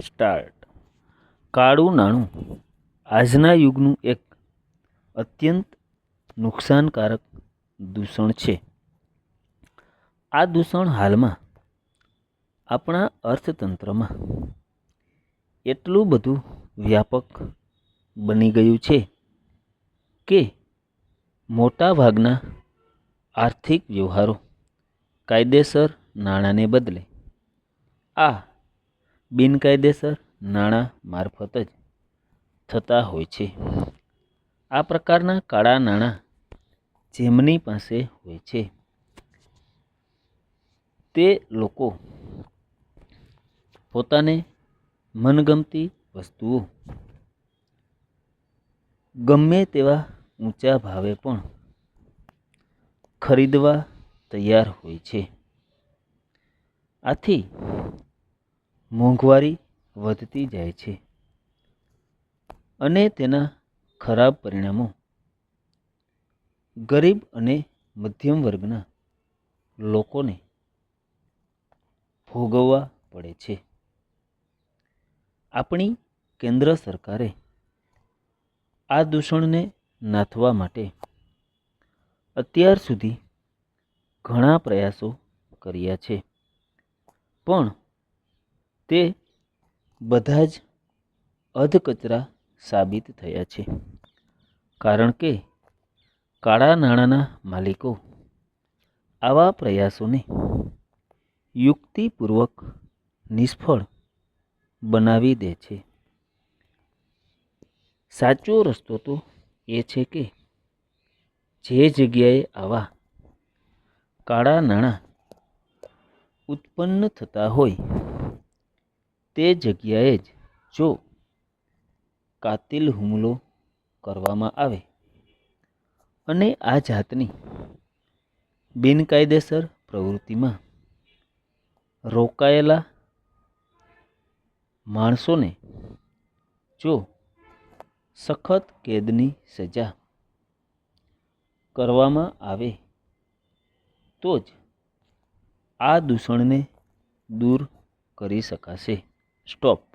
Start. કાળું નાણું. આજના યુગનું એક અત્યંત નુકસાનકારક દૂષણ છે. આ દૂષણ હાલમાં આપણા અર્થતંત્રમાં એટલું બધું વ્યાપક બની ગયું છે કે મોટા ભાગના આર્થિક વ્યવહારો કાયદેસર નાણાંને બદલે આ બિનકાયદેસર નાણાં મારફત જ થતા હોય છે. આ પ્રકારના કાળા નાણાં જેમની પાસે હોય છે. તે લોકો પોતાને મનગમતી વસ્તુઓ ગમે તેવા ઊંચા ભાવે પણ ખરીદવા તૈયાર હોય છે. આથી મોંઘવારી વધતી જાય છે અને તેના ખરાબ પરિણામો. ગરીબ અને મધ્યમ વર્ગના લોકોને ભોગવવા પડે છે. આપણી કેન્દ્ર સરકારે આ દૂષણને નાથવા માટે અત્યાર સુધી ઘણા પ્રયાસો કર્યા છે. પણ તે બધા જ અધકચરા સાબિત થયા છે. કારણ કે કાળા નાણાંના માલિકો આવા પ્રયાસોને યુક્તિપૂર્વક નિષ્ફળ બનાવી દે છે. સાચો રસ્તો તો એ છે કે જે જગ્યાએ આવા કાળા નાણાં ઉત્પન્ન થતા હોય તે જગ્યાએ જ જો કાતિલ હુમલો કરવામાં આવે. અને આ જાતની બિનકાયદેસર પ્રવૃત્તિમાં રોકાયેલા માણસોને જો સખત કેદની સજા કરવામાં આવે, તો જ આ દૂષણને દૂર કરી શકાશે. stop.